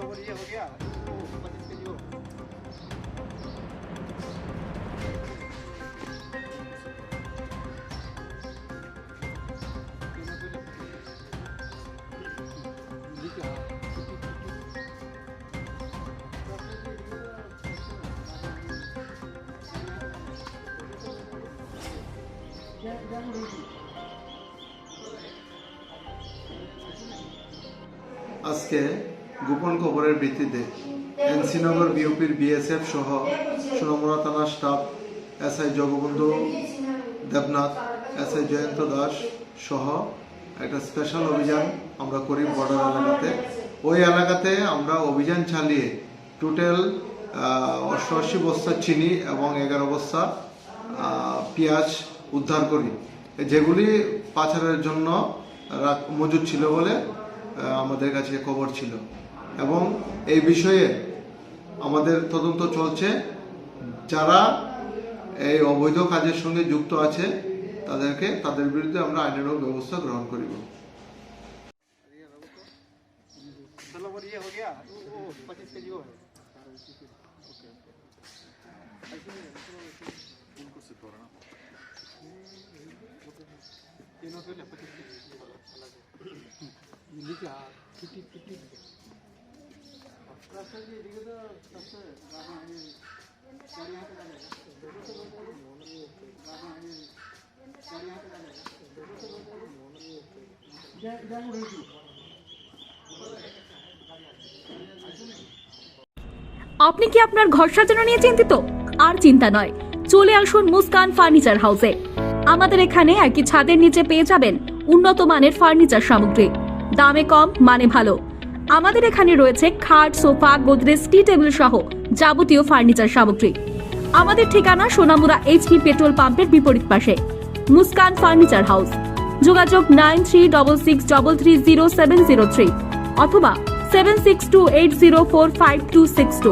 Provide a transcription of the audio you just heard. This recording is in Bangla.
बराबर ये हो गया वो पच्चीस के जी हो আজকে গোপন খবরের ভিত্তিতে এনসিনগর বিওপির বিএসএফ সহ সোনামুড়া থানার staff SI Jagabandhu Debnath, SI Jayanta Das সহ একটা স্পেশাল অভিযান আমরা করি বর্ডার এলাকাতে। ওই এলাকাতে আমরা অভিযান চালিয়ে টোটাল অষ্টআশি বস্তা চিনি এবং এগারো বস্তা পেঁয়াজ উদ্ধার করি। যেগুলি পাচারের জন্য মজুদ ছিল বলে আমাদের কাছে খবর ছিল এবং এই বিষয়ে আমাদের তদন্ত চলছে যারা এই অবৈধ কাজের সঙ্গে যুক্ত আছে তাদেরকে তাদের বিরুদ্ধে আমরা আইনানুগ ব্যবস্থা গ্রহণ করিব चलो बराबर ये हो गया वो पच्चीस के আপনি কি আপনার ঘর সাজানো নিয়ে চিন্তিত? আর চিন্তা নয় চলে আসুন মুস্কান ফার্নিচার হাউসে। আমাদের এখানে একই ছাদের নিচে পেয়ে যাবেন উন্নত মানের ফার্নিচার সামগ্রী। দামে কম মানে ভালো। আমাদের এখানে রয়েছে খাট, সোফা, গোদরেজ, টি টেবিল সহ যাবতীয় ফার্নিচার সামগ্রী। আমাদের ঠিকানা সোনামুড়া এইচপি পেট্রোল পাম্পের বিপরীত পাশে। Muskan furniture house. যোগাযোগ nine three double six double three zero seven zero three অথবা seven six two eight zero four five two six two.